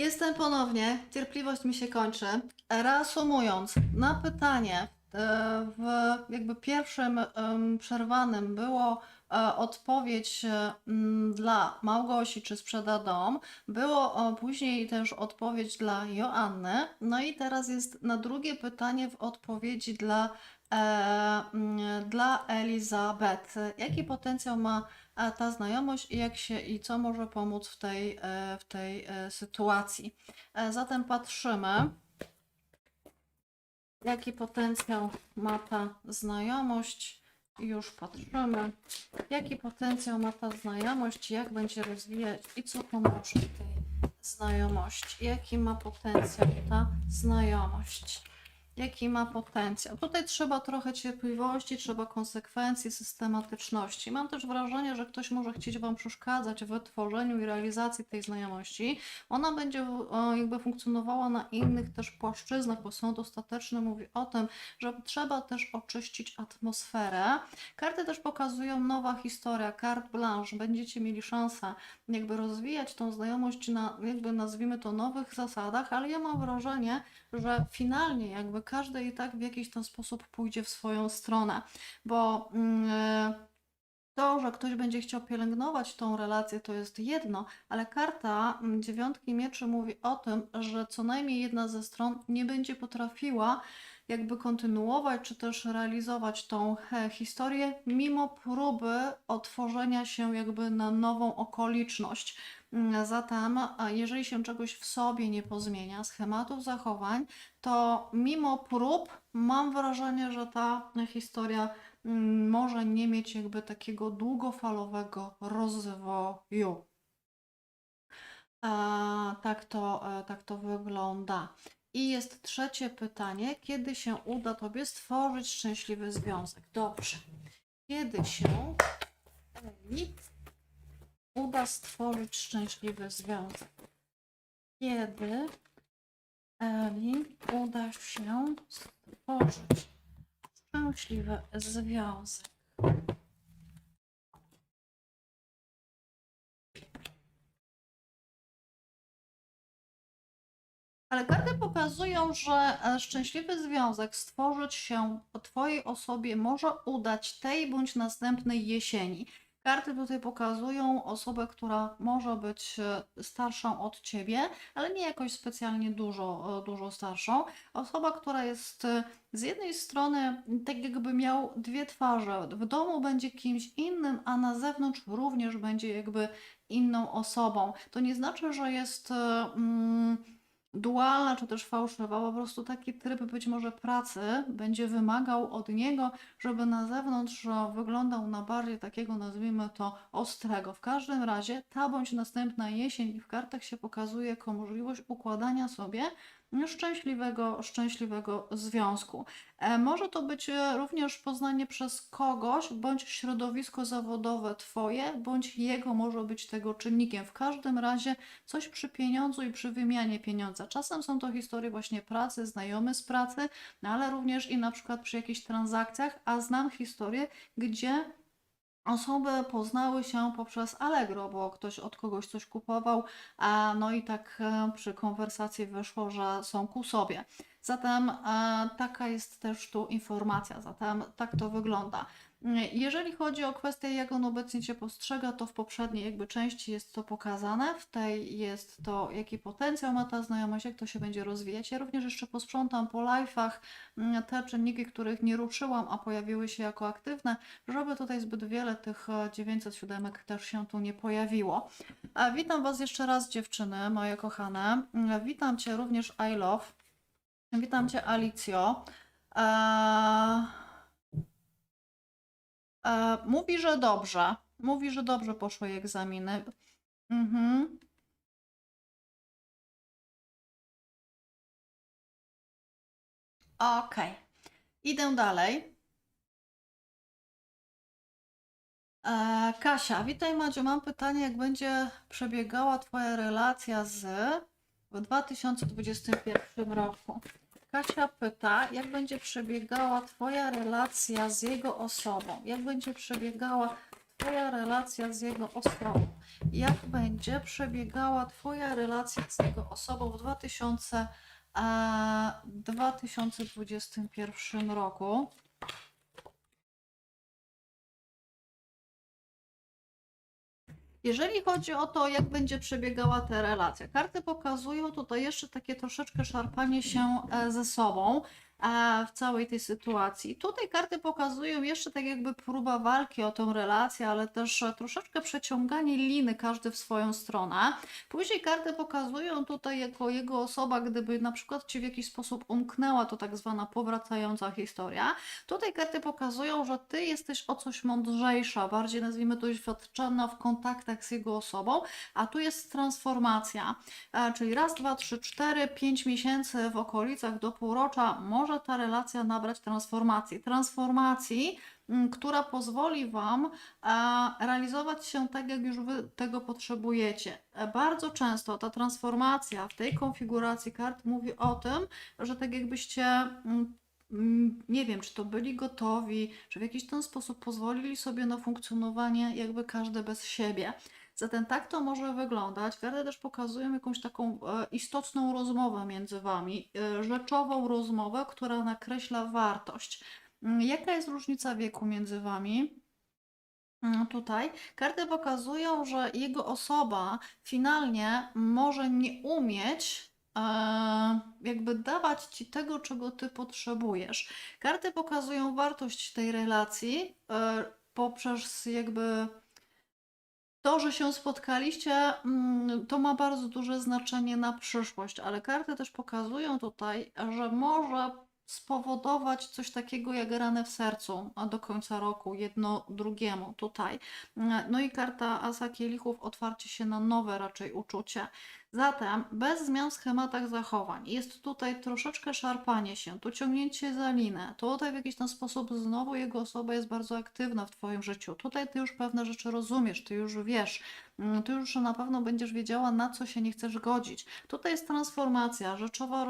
Jestem ponownie, cierpliwość mi się kończy. Reasumując, na pytanie w jakby pierwszym przerwanym było e, odpowiedź e, dla Małgosi, czy sprzeda dom, było e, później też odpowiedź dla Joanny, no i teraz jest na drugie pytanie w odpowiedzi dla, e, dla Elizabeth. Jaki potencjał ma ta znajomość i jak się i co może pomóc w tej, e, w tej e, sytuacji. E, Zatem patrzymy, jaki potencjał ma ta znajomość. Już patrzymy, jaki potencjał ma ta znajomość, jak będzie rozwijać i co pomoże tej znajomości. Jaki ma potencjał ta znajomość. Jaki ma potencjał. Tutaj trzeba trochę cierpliwości, trzeba konsekwencji, systematyczności. Mam też wrażenie, że ktoś może chcieć Wam przeszkadzać w tworzeniu i realizacji tej znajomości. Ona będzie e, jakby funkcjonowała na innych też płaszczyznach, bo sąd ostateczny mówi o tym, że trzeba też oczyścić atmosferę. Karty też pokazują nowa historia, carte blanche. Będziecie mieli szansę jakby rozwijać tą znajomość na jakby nazwijmy to nowych zasadach, ale ja mam wrażenie, że finalnie jakby każdy i tak w jakiś tam sposób pójdzie w swoją stronę, bo mm, e, to, że ktoś będzie chciał pielęgnować tą relację, to jest jedno, ale karta mm, dziewiątki mieczy mówi o tym, że co najmniej jedna ze stron nie będzie potrafiła jakby kontynuować czy też realizować tą historię, mimo próby otworzenia się jakby na nową okoliczność. Mm, Zatem, a jeżeli się czegoś w sobie nie pozmienia, schematów zachowań, to mimo prób mam wrażenie, że ta historia mm, może nie mieć jakby takiego długofalowego rozwoju. A, tak to, e, tak to wygląda. I jest trzecie pytanie, kiedy się uda Tobie stworzyć szczęśliwy związek? Dobrze. Kiedy się Eli, uda stworzyć szczęśliwy związek? Kiedy Eli uda się stworzyć szczęśliwy związek? Ale karty pokazują, że e, szczęśliwy związek stworzyć się o Twojej osobie może udać tej bądź następnej jesieni. Karty tutaj pokazują osobę, która może być e, starszą od Ciebie, ale nie jakoś specjalnie dużo, e, dużo starszą. Osoba, która jest e, z jednej strony tak jakby miał dwie twarze. W domu będzie kimś innym, a na zewnątrz również będzie jakby inną osobą. To nie znaczy, że jest... Mm, dualna czy też fałszywa, po prostu taki tryb być może pracy będzie wymagał od niego, żeby na zewnątrz wyglądał na bardziej takiego, nazwijmy to, ostrego. W każdym razie ta bądź następna jesień w kartach się pokazuje jako możliwość układania sobie szczęśliwego, szczęśliwego związku. E, Może to być e, również poznanie przez kogoś, bądź środowisko zawodowe Twoje, bądź jego może być tego czynnikiem. W każdym razie coś przy pieniądzu i przy wymianie pieniądza. Czasem są to historie właśnie pracy, znajomy z pracy, no ale również i na przykład przy jakichś transakcjach, a znam historie, gdzie Osoby poznały się poprzez Allegro, bo ktoś od kogoś coś kupował, a no i tak e, przy konwersacji wyszło, że są ku sobie. Zatem e, taka jest też tu informacja, zatem tak to wygląda. Jeżeli chodzi o kwestię, jak on obecnie Cię postrzega, to w poprzedniej jakby części jest to pokazane, w tej jest to, jaki potencjał ma ta znajomość, jak to się będzie rozwijać. Ja również jeszcze posprzątam po live'ach mm, te czynniki, których nie ruszyłam, a pojawiły się jako aktywne, żeby tutaj zbyt wiele tych e, 907 też się tu nie pojawiło. A witam Was jeszcze raz, dziewczyny, moje kochane. Witam Cię również, I love. Witam Cię, Alicjo. Eee... E, mówi, że dobrze. Mówi, że dobrze poszły egzaminy. Mhm. Okej. Idę dalej. E, Kasia, witaj Madziu. Mam pytanie, jak będzie przebiegała Twoja relacja z w 2021 roku? Kasia pyta, jak będzie przebiegała Twoja relacja z jego osobą? Jak będzie przebiegała Twoja relacja z jego osobą. Jak będzie przebiegała Twoja relacja z jego osobą w 2000, e, 2021 roku? Jeżeli chodzi o to, jak będzie przebiegała ta relacja, karty pokazują tutaj jeszcze takie troszeczkę szarpanie się e, ze sobą w całej tej sytuacji. Tutaj karty pokazują jeszcze tak jakby próba walki o tę relację, ale też troszeczkę przeciąganie liny każdy w swoją stronę. Później karty pokazują tutaj jako jego osoba, gdyby na przykład Ci w jakiś sposób umknęła, to tak zwana powracająca historia. Tutaj karty pokazują, że Ty jesteś o coś mądrzejsza, bardziej nazwijmy to doświadczona w kontaktach z jego osobą, a tu jest transformacja, e, czyli raz, dwa, trzy, cztery, pięć miesięcy w okolicach do półrocza może ta relacja nabrać transformacji. Transformacji, m, która pozwoli Wam e, realizować się tak, jak już Wy tego potrzebujecie. E, Bardzo często ta transformacja w tej konfiguracji kart mówi o tym, że tak jakbyście mm, mm, nie wiem, czy to byli gotowi, czy w jakiś ten sposób pozwolili sobie na funkcjonowanie jakby każdy bez siebie. Zatem tak to może wyglądać. Karty też pokazują jakąś taką e, istotną rozmowę między Wami, e, rzeczową rozmowę, która nakreśla wartość. Mm, Jaka jest różnica wieku między Wami? Mm, Tutaj karty pokazują, że jego osoba finalnie może nie umieć e, jakby dawać ci tego, czego ty potrzebujesz. Karty pokazują wartość tej relacji poprzez jakby to, że się spotkaliście, mm, to ma bardzo duże znaczenie na przyszłość, ale karty też pokazują tutaj, że może spowodować coś takiego jak ranę w sercu a do końca roku, jedno drugiemu tutaj. No i karta Asa Kielichów, otwarcie się na nowe raczej uczucie. Zatem bez zmian w schematach zachowań jest tutaj troszeczkę szarpanie się, tu ciągnięcie za linę, tutaj w jakiś tam sposób znowu jego osoba jest bardzo aktywna w Twoim życiu. Tutaj Ty już pewne rzeczy rozumiesz, Ty już wiesz, mm, Ty już na pewno będziesz wiedziała, na co się nie chcesz godzić. Tutaj jest transformacja, rzeczowa